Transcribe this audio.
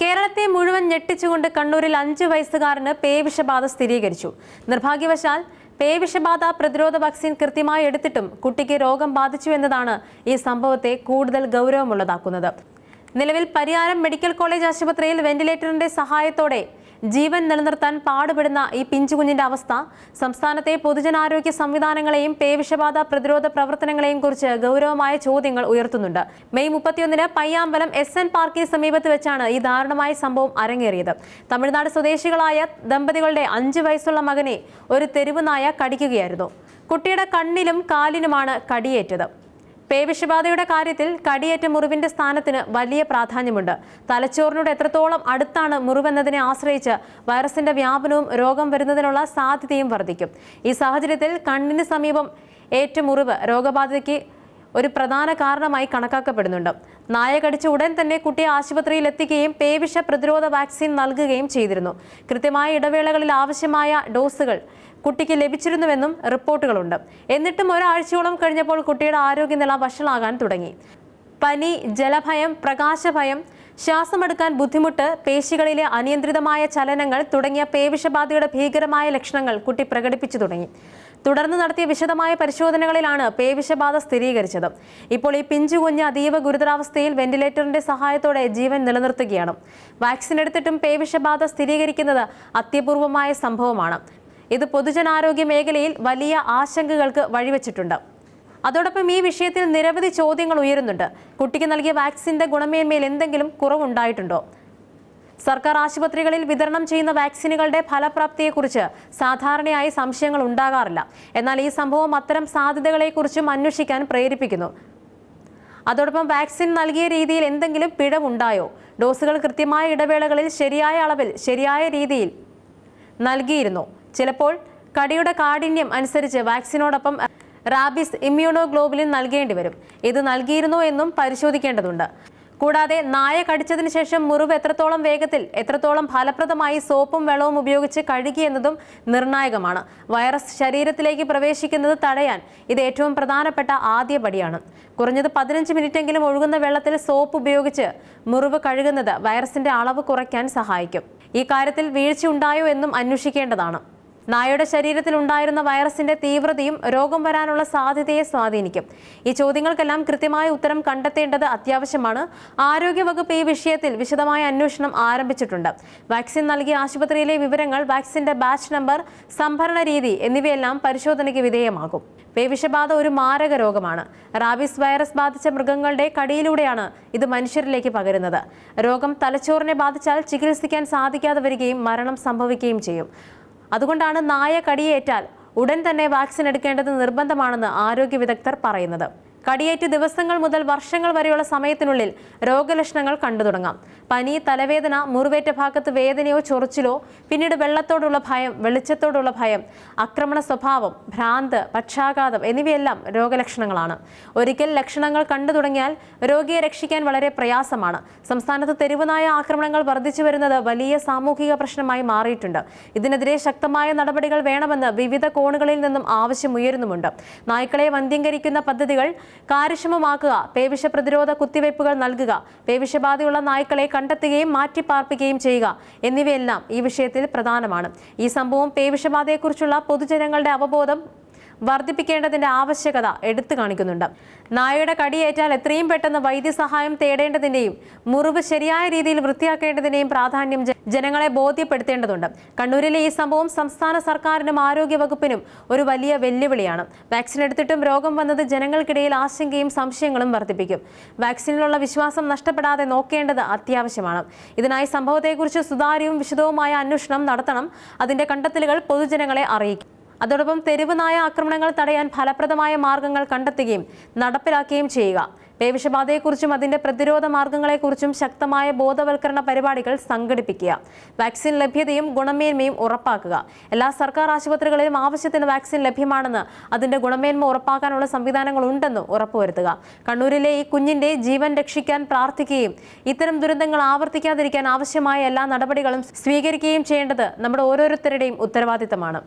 കേരളത്തെ മുഴുവൻ ഞെട്ടിച്ചുകൊണ്ട് കണ്ണൂരിൽ അഞ്ച് വയസ്സുകാരന് പേവിഷബാധ സ്ഥിരീകരിച്ചു. നിർഭാഗ്യവശാൽ പേവിഷബാധ പ്രതിരോധ വാക്സിൻ കൃത്യമായി എടുത്തിട്ടും കുട്ടിക്ക് രോഗം ബാധിച്ചു എന്നതാണ് ഈ സംഭവത്തെ കൂടുതൽ ഗൗരവമുള്ളതാക്കുന്നത്. നിലവിൽ പരിയാരം മെഡിക്കൽ കോളേജ് ആശുപത്രിയിൽ വെന്റിലേറ്ററിന്റെ സഹായത്തോടെ ജീവൻ നിലനിർത്താൻ പാടുപെടുന്ന ഈ പിഞ്ചുകുഞ്ഞിന്റെ അവസ്ഥ സംസ്ഥാനത്തെ പൊതുജനാരോഗ്യ സംവിധാനങ്ങളെയും പേവിഷബാധ പ്രതിരോധ പ്രവർത്തനങ്ങളെയും കുറിച്ച് ഗൗരവമായ ചോദ്യങ്ങൾ ഉയർത്തുന്നുണ്ട്. മെയ് മുപ്പത്തിയൊന്നിന് പയ്യാമ്പലം എസ് എൻ പാർക്കിന് സമീപത്ത് വെച്ചാണ് ഈ ദാരുണമായ സംഭവം അരങ്ങേറിയത്. തമിഴ്നാട് സ്വദേശികളായ ദമ്പതികളുടെ അഞ്ചു വയസ്സുള്ള മകനെ ഒരു തെരുവ് നായ കടിക്കുകയായിരുന്നു. കുട്ടിയുടെ കണ്ണിലും കാലിനുമാണ് കടിയേറ്റത്. പേവിഷബാധയുടെ കാര്യത്തിൽ കടിയേറ്റ മുറിവിന്റെ സ്ഥാനത്തിന് വലിയ പ്രാധാന്യമുണ്ട്. തലച്ചോറിനോട് എത്രത്തോളം അടുത്താണ് മുറിവെന്നതിനെ ആശ്രയിച്ച് വൈറസിന്റെ വ്യാപനവും രോഗം വരുന്നതിനുള്ള സാധ്യതയും വർദ്ധിക്കും. ഈ സാഹചര്യത്തിൽ കണ്ണിന് സമീപം ഏറ്റ മുറിവ് രോഗബാധയ്ക്ക് ഒരു പ്രധാന കാരണമായി കണക്കാക്കപ്പെടുന്നുണ്ട്. നായ കടിച്ച ഉടൻ തന്നെ കുട്ടിയെ ആശുപത്രിയിൽ എത്തിക്കുകയും പേവിഷ പ്രതിരോധ വാക്സിൻ നൽകുകയും ചെയ്തിരുന്നു. കൃത്യമായ ഇടവേളകളിൽ ആവശ്യമായ ഡോസുകൾ കുട്ടിക്ക് ലഭിച്ചിരുന്നുവെന്നും റിപ്പോർട്ടുകളുണ്ട്. എന്നിട്ടും ഒരാഴ്ചയോളം കഴിഞ്ഞപ്പോൾ കുട്ടിയുടെ ആരോഗ്യനില വഷളാകാൻ തുടങ്ങി. പനി ജലഭയം പ്രകാശഭയം ശ്വാസമെടുക്കാൻ ബുദ്ധിമുട്ട് പേശികളിലെ അനിയന്ത്രിതമായ ചലനങ്ങൾ തുടങ്ങിയ പേവിഷബാധയുടെ ഭീകരമായ ലക്ഷണങ്ങൾ കുട്ടി പ്രകടിപ്പിച്ചു തുടങ്ങി. തുടർന്ന് നടത്തിയ വിശദമായ പരിശോധനകളിലാണ് പേവിഷബാധ സ്ഥിരീകരിച്ചത്. ഇപ്പോൾ ഈ പിഞ്ചു കുഞ്ഞ് അതീവ ഗുരുതരാവസ്ഥയിൽ വെന്റിലേറ്ററിന്റെ സഹായത്തോടെ ജീവൻ നിലനിർത്തുകയാണ്. വാക്സിൻ എടുത്തിട്ടും പേവിഷബാധ സ്ഥിരീകരിക്കുന്നത് അത്യപൂർവമായ സംഭവമാണ്. ഇത് പൊതുജനാരോഗ്യ മേഖലയിൽ വലിയ ആശങ്കകൾക്ക് വഴിവെച്ചിട്ടുണ്ട്. അതോടൊപ്പം ഈ വിഷയത്തിൽ നിരവധി ചോദ്യങ്ങൾ ഉയരുന്നുണ്ട്. കുട്ടിക്ക് നൽകിയ വാക്സിന്റെ ഗുണമേന്മയിൽ എന്തെങ്കിലും കുറവുണ്ടായിട്ടുണ്ടോ? സർക്കാർ ആശുപത്രികളിൽ വിതരണം ചെയ്യുന്ന വാക്സിനുകളുടെ ഫലപ്രാപ്തിയെക്കുറിച്ച് സാധാരണയായി സംശയങ്ങൾ ഉണ്ടാകാറില്ല. എന്നാൽ ഈ സംഭവം അത്തരം സാധ്യതകളെക്കുറിച്ചും അന്വേഷിക്കാൻ പ്രേരിപ്പിക്കുന്നു. അതോടൊപ്പം വാക്സിൻ നൽകിയ രീതിയിൽ എന്തെങ്കിലും പിഴവുണ്ടായോ? ഡോസുകൾ കൃത്യമായ ഇടവേളകളിൽ ശരിയായ അളവിൽ ശരിയായ രീതിയിൽ നൽകിയിരുന്നു. ചിലപ്പോൾ കടിയുടെ കാഠിന്യം അനുസരിച്ച് വാക്സിനോടൊപ്പം റാബിസ് ഇമ്മ്യൂണോഗ്ലോബുലിൻ നൽകേണ്ടി വരും. ഇത് നൽകിയിരുന്നോ എന്നും പരിശോധിക്കേണ്ടതുണ്ട്. കൂടാതെ നായ കടിച്ചതിന് ശേഷം മുറിവ് എത്രത്തോളം വേഗത്തിൽ എത്രത്തോളം ഫലപ്രദമായി സോപ്പും വെള്ളവും ഉപയോഗിച്ച് കഴുകി എന്നതും നിർണായകമാണ്. വൈറസ് ശരീരത്തിലേക്ക് പ്രവേശിക്കുന്നത് തടയാൻ ഇത് ഏറ്റവും പ്രധാനപ്പെട്ട ആദ്യ പടിയാണ്. കുറഞ്ഞത് പതിനഞ്ച് മിനിറ്റെങ്കിലും ഒഴുകുന്ന വെള്ളത്തിൽ സോപ്പ് ഉപയോഗിച്ച് മുറിവ് കഴുകുന്നത് വൈറസിന്റെ അളവ് കുറയ്ക്കാൻ സഹായിക്കും. ഈ കാര്യത്തിൽ വീഴ്ച ഉണ്ടായോ എന്നും അന്വേഷിക്കേണ്ടതാണ്. നായയുടെ ശരീരത്തിൽ ഉണ്ടായിരുന്ന വൈറസിന്റെ തീവ്രതയും രോഗം വരാനുള്ള സാധ്യതയെ സ്വാധീനിക്കും. ഈ ചോദ്യങ്ങൾക്കെല്ലാം കൃത്യമായ ഉത്തരം കണ്ടെത്തേണ്ടത് അത്യാവശ്യമാണ്. ആരോഗ്യവകുപ്പ് ഈ വിഷയത്തിൽ വിശദമായ അന്വേഷണം ആരംഭിച്ചിട്ടുണ്ട്. വാക്സിൻ നൽകിയ ആശുപത്രിയിലെ വിവരങ്ങൾ വാക്സിന്റെ ബാച്ച് നമ്പർ സംഭരണ രീതി എന്നിവയെല്ലാം പരിശോധനയ്ക്ക് വിധേയമാകും. പേവിഷബാധ ഒരു മാരക രോഗമാണ്. റാബിസ് വൈറസ് ബാധിച്ച മൃഗങ്ങളുടെ കടിയിലൂടെയാണ് ഇത് മനുഷ്യരിലേക്ക് പകരുന്നത്. രോഗം തലച്ചോറിനെ ബാധിച്ചാൽ ചികിത്സിക്കാൻ സാധിക്കാതെ വരികയും മരണം സംഭവിക്കുകയും ചെയ്യും. അതുകൊണ്ടാണ് നായ കടിയേറ്റാൽ ഉടൻ തന്നെ വാക്സിൻ എടുക്കേണ്ടത് നിർബന്ധമാണെന്ന് ആരോഗ്യ വിദഗ്ധർ പറയുന്നത്. കടിയേറ്റ് ദിവസങ്ങൾ മുതൽ വർഷങ്ങൾ വരെയുള്ള സമയത്തിനുള്ളിൽ രോഗലക്ഷണങ്ങൾ കണ്ടു തുടങ്ങാം. പനി തലവേദന മുറിവേറ്റ ഭാഗത്ത് വേദനയോ ചൊറിച്ചിലോ പിന്നീട് വെള്ളത്തോടുള്ള ഭയം വെളിച്ചത്തോടുള്ള ഭയം ആക്രമണ സ്വഭാവം ഭ്രാന്ത് പക്ഷാഘാതം എന്നിവയെല്ലാം രോഗലക്ഷണങ്ങളാണ്. ഒരിക്കൽ ലക്ഷണങ്ങൾ കണ്ടു തുടങ്ങിയാൽ രോഗിയെ രക്ഷിക്കാൻ വളരെ പ്രയാസമാണ്. സംസ്ഥാനത്ത് തെരുവുനായ ആക്രമണങ്ങൾ വർദ്ധിച്ചു വരുന്നത് വലിയ സാമൂഹിക പ്രശ്നമായി മാറിയിട്ടുണ്ട്. ഇതിനെതിരെ ശക്തമായ നടപടികൾ വേണമെന്ന് വിവിധ കോണുകളിൽ നിന്നും ആവശ്യമുയരുന്നുമുണ്ട് നായ്ക്കളെ വന്ധ്യംകരിക്കുന്ന പദ്ധതികൾ കാര്യക്ഷമമാക്കുക. പേവിഷ പ്രതിരോധ കുത്തിവയ്പ്പുകൾ നൽകുക. പേവിഷബാധയുള്ള നായ്ക്കളെ കണ്ടെത്തുകയും മാറ്റിപ്പാർപ്പിക്കുകയും ചെയ്യുക എന്നിവയെല്ലാം ഈ വിഷയത്തിൽ പ്രധാനമാണ്. ഈ സംഭവം പേവിഷബാധയെക്കുറിച്ചുള്ള പൊതുജനങ്ങളുടെ അവബോധം വർദ്ധിപ്പിക്കേണ്ടതിന്റെ ആവശ്യകത എടുത്തു കാണിക്കുന്നുണ്ട്. നായയുടെ കടിയേറ്റാൽ എത്രയും പെട്ടെന്ന് വൈദ്യസഹായം തേടേണ്ടതിന്റെയും മുറിവ് ശരിയായ രീതിയിൽ വൃത്തിയാക്കേണ്ടതിന്റെയും പ്രാധാന്യം ജനങ്ങളെ ബോധ്യപ്പെടുത്തേണ്ടതുണ്ട്. കണ്ണൂരിലെ ഈ സംഭവം സംസ്ഥാന സർക്കാരിനും ആരോഗ്യ വകുപ്പിനും ഒരു വലിയ വെല്ലുവിളിയാണ്. വാക്സിൻ എടുത്തിട്ടും രോഗം വന്നത് ജനങ്ങൾക്കിടയിൽ ആശങ്കയും സംശയങ്ങളും വർദ്ധിപ്പിക്കും. വാക്സിനിലുള്ള വിശ്വാസം നഷ്ടപ്പെടാതെ നോക്കേണ്ടത് അത്യാവശ്യമാണ്. ഇതിനായി സംഭവത്തെക്കുറിച്ച് സുതാര്യവും വിശദവുമായ അന്വേഷണം നടത്തണം. അതിന്റെ കണ്ടെത്തലുകൾ പൊതുജനങ്ങളെ അറിയിക്കും. അതോടൊപ്പം തെരുവ് നായ ആക്രമണങ്ങൾ തടയാൻ ഫലപ്രദമായ മാർഗങ്ങൾ കണ്ടെത്തുകയും നടപ്പിലാക്കുകയും ചെയ്യുക. പേവിഷബാധയെക്കുറിച്ചും അതിന്റെ പ്രതിരോധ മാർഗങ്ങളെക്കുറിച്ചും ശക്തമായ ബോധവൽക്കരണ പരിപാടികൾ സംഘടിപ്പിക്കുക. വാക്സിൻ ലഭ്യതയും ഗുണമേന്മയും ഉറപ്പാക്കുക. എല്ലാ സർക്കാർ ആശുപത്രികളിലും ആവശ്യത്തിന് വാക്സിൻ ലഭ്യമാണെന്ന് അതിന്റെ ഗുണമേന്മ ഉറപ്പാക്കാനുള്ള സംവിധാനങ്ങൾ ഉണ്ടെന്നും ഉറപ്പുവരുത്തുക. കണ്ണൂരിലെ ഈ കുഞ്ഞിന്റെ ജീവൻ രക്ഷിക്കാൻ പ്രാർത്ഥിക്കുകയും ഇത്തരം ദുരന്തങ്ങൾ ആവർത്തിക്കാതിരിക്കാൻ ആവശ്യമായ എല്ലാ നടപടികളും സ്വീകരിക്കുകയും ചെയ്യേണ്ടത് നമ്മുടെ ഓരോരുത്തരുടെയും ഉത്തരവാദിത്തമാണ്.